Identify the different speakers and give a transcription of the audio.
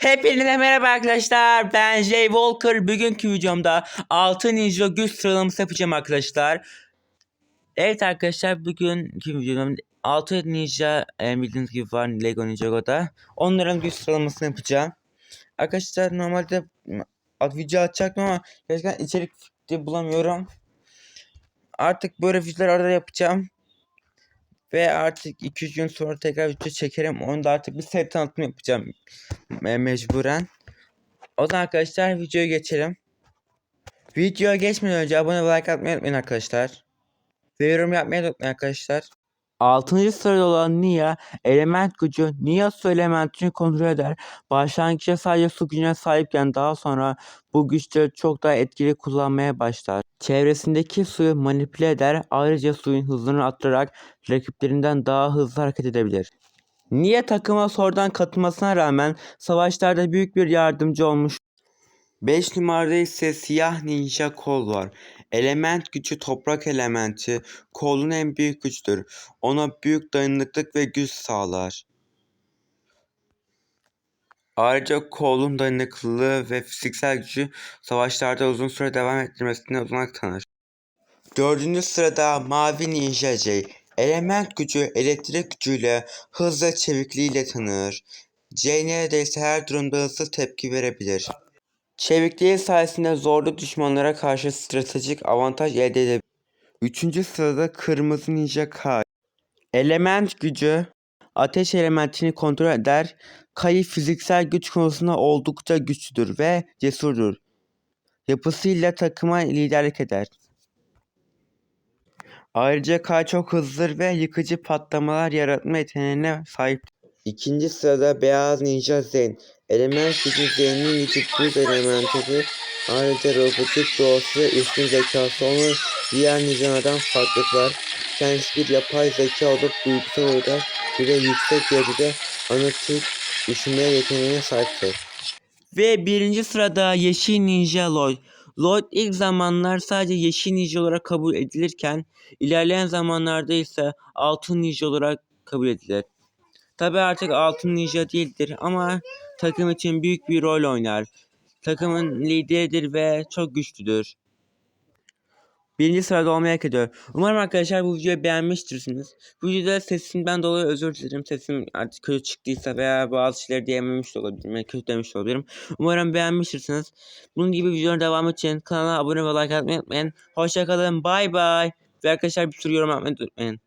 Speaker 1: Hepinize merhaba arkadaşlar. Ben Jay Walker. Bugünkü videomda 6 Ninja güç sıralaması yapacağım arkadaşlar. Evet arkadaşlar bugünkü videomda 6 Ninja e, bildiğiniz gibi var Lego Ninjago'da. Onların güç sıralamasını yapacağım. Arkadaşlar normalde ad- video atacaktım ama gerçekten içerik bulamıyorum. Artık böyle videolar arada yapacağım. Ve artık 2-3 gün sonra tekrar video çekerim. Onu da artık bir set tanıtımı yapacağım. Me- mecburen. O zaman arkadaşlar videoya geçelim. Videoya geçmeden önce abone ve like atmayı unutmayın arkadaşlar. Ve yorum yapmayı unutmayın arkadaşlar. 6. sırada olan Nia, element gücü Nia su elementini kontrol eder. Başlangıçta sadece su gücüne sahipken daha sonra bu güçleri çok daha etkili kullanmaya başlar. Çevresindeki suyu manipüle eder. Ayrıca suyun hızını arttırarak rakiplerinden daha hızlı hareket edebilir. Nia takıma sonradan katılmasına rağmen savaşlarda büyük bir yardımcı olmuş. 5 numarada ise siyah ninja kol var. Element gücü toprak elementi. Kolun en büyük güçtür. Ona büyük dayanıklık ve güç sağlar. Ayrıca kolun dayanıklılığı ve fiziksel gücü savaşlarda uzun süre devam ettirmesine olanak tanır. Dördüncü sırada Mavi Ninja J. Element gücü elektrik gücüyle, hız ve çevikliğiyle tanınır. J neredeyse her durumda hızlı tepki verebilir. Çevikliği sayesinde zorlu düşmanlara karşı stratejik avantaj elde edebilir. Üçüncü sırada Kırmızı Ninja Kai. Element gücü ateş elementini kontrol eder. Kai fiziksel güç konusunda oldukça güçlüdür ve cesurdur. Yapısıyla takıma liderlik eder. Ayrıca Kai çok hızlıdır ve yıkıcı patlamalar yaratma yeteneğine sahip. İkinci sırada Beyaz Ninja Zen. Element gücü Zen'in gücü buz elementidir. Ayrıca robotik doğası ve üstün zekası onu diğer ninjalardan farklı kılar. Kendisi bir yapay zeka olup duygusal olarak bir de yüksek derecede analitik düşünme yeteneğine sahiptir. Ve birinci sırada Yeşil Ninja Lloyd. Lloyd ilk zamanlar sadece Yeşil Ninja olarak kabul edilirken ilerleyen zamanlarda ise Altın Ninja olarak kabul edilir. Tabi artık Altın Ninja değildir ama takım için büyük bir rol oynar. Takımın lideridir ve çok güçlüdür. Birinci sırada olmayı hak ediyor. Umarım arkadaşlar bu videoyu beğenmiştirsiniz. Bu videoda sesimden dolayı özür dilerim. Sesim artık kötü çıktıysa veya bazı şeyleri diyememiş olabilirim. Yani kötü demiş de olabilirim. Umarım beğenmiştirsiniz. Bunun gibi videoların devamı için kanala abone ve like atmayı unutmayın. Hoşçakalın. Bay bay. Ve arkadaşlar bir sürü yorum yapmayı unutmayın.